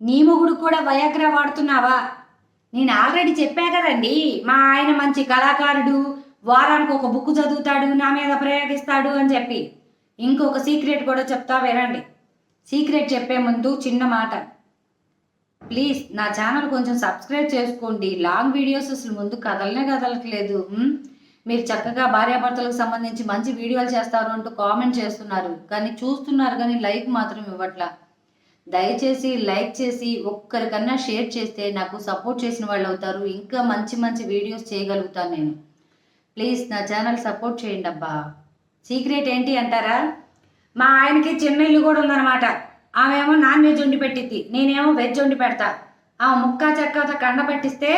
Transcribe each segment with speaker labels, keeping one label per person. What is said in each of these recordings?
Speaker 1: నీ మొగుడు కూడా వయాగ్రా వాడుతున్నావా? నేను ఆల్రెడీ చెప్పా కదండి మా ఆయన మంచి కళాకారుడు వారానికి ఒక బుక్ చదువుతాడు నా మీద ప్రయోగిస్తాడు అని చెప్పి. ఇంకొక సీక్రెట్ కూడా చెప్తా వినండి. సీక్రెట్ చెప్పే ముందు చిన్న మాట. ప్లీజ్ నా ఛానల్ కొంచెం సబ్స్క్రైబ్ చేసుకోండి. లాంగ్ వీడియోస్ అసలు ముందు కదలనే కదలట్లేదు. మీరు చక్కగా భార్యాభర్తలకు సంబంధించి మంచి వీడియోలు చేస్తారు అంటూ కామెంట్ చేస్తున్నారు. కానీ చూస్తున్నారు కానీ లైక్ మాత్రం ఇవ్వట్లా. దయచేసి లైక్ చేసి ఒక్కరికన్నా షేర్ చేస్తే నాకు సపోర్ట్ చేసిన వాళ్ళు అవుతారు. ఇంకా మంచి మంచి వీడియోస్ చేయగలుగుతాను నేను. ప్లీజ్ నా ఛానల్ సపోర్ట్ చేయండి అబ్బా. సీక్రెట్ ఏంటి అంటారా? మా ఆయనకి చిన్న ఇల్లు కూడా ఉందన్నమాట. ఆమెమో నాన్ వెజ్ వండి పెట్టిద్ది. నేనేమో వెజ్ వండి పెడతా. ఆ ముక్క చెక్కతో కండ పెట్టిస్తే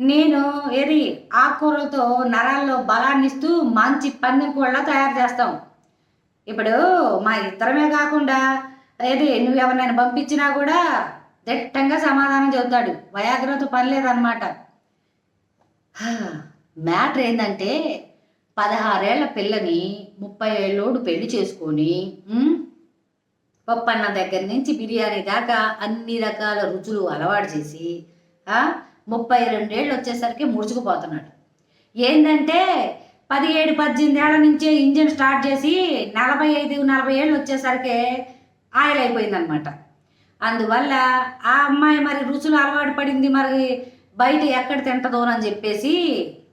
Speaker 1: నేను ఏది ఆకుకూరలతో నరాల్లో బలాన్ని ఇస్తూ మంచి పందెం కూడా తయారు చేస్తాం. ఇప్పుడు మా ఇద్దరమే కాకుండా ఏది? నువ్వు ఎవరినైనా పంపించినా కూడా దిట్టంగా సమాధానం చెబుతాడు. వయాగ్రతో పని లేదనమాట మ్యాటర్ ఏంటంటే పదహారేళ్ళ పిల్లని ముప్పై ఏళ్ళోడు పెళ్ళి చేసుకొని పప్పన్న దగ్గర నుంచి బిర్యానీ దాకా అన్ని రకాల రుచులు అలవాటు చేసి ముప్పై రెండేళ్ళు వచ్చేసరికి ముడుచుకుపోతున్నాడు. ఏంటంటే పదిహేడు పద్దెనిమిది ఏళ్ళ నుంచే ఇంజిన్ స్టార్ట్ చేసి నలభై ఐదు నలభై ఏళ్ళు వచ్చేసరికి ఆయిల్ అయిపోయిందనమాట అందువల్ల ఆ అమ్మాయి మరి రుచులు అలవాటు పడింది మరి బయట ఎక్కడ తింటదోనని చెప్పేసి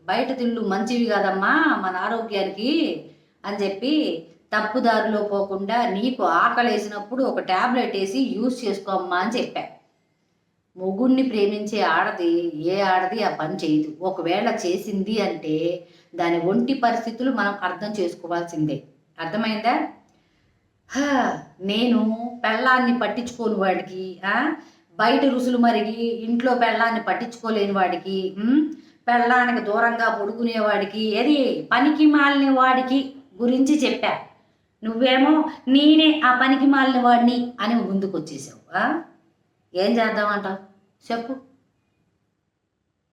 Speaker 1: బయట తిళ్ళు మంచివి కాదమ్మా మన ఆరోగ్యానికి అని చెప్పి తప్పుదారిలో పోకుండా నీకు ఆకలి వేసినప్పుడు ఒక ట్యాబ్లెట్ వేసి యూజ్ చేసుకోమ్మా అని చెప్పా. మొగుణ్ణి ప్రేమించే ఆడది ఏ ఆడది ఆ పని చేయదు. ఒకవేళ చేసింది అంటే దాని ఒంటి పరిస్థితులు మనం అర్థం చేసుకోవాల్సిందే. అర్థమైందా? నేను పెళ్ళాన్ని పట్టించుకోని వాడికి బయట రుసులు మరిగి ఇంట్లో పెళ్ళాన్ని పట్టించుకోలేని వాడికి పెళ్ళానికి దూరంగా పొడుకునేవాడికి ఏది? పనికి మాలిన వాడికి గురించి చెప్పా. నువ్వేమో నేనే ఆ పనికి మాలిన వాడిని అని ముందుకు వచ్చేసావు ఏం చేద్దామంటావు? చెప్పు.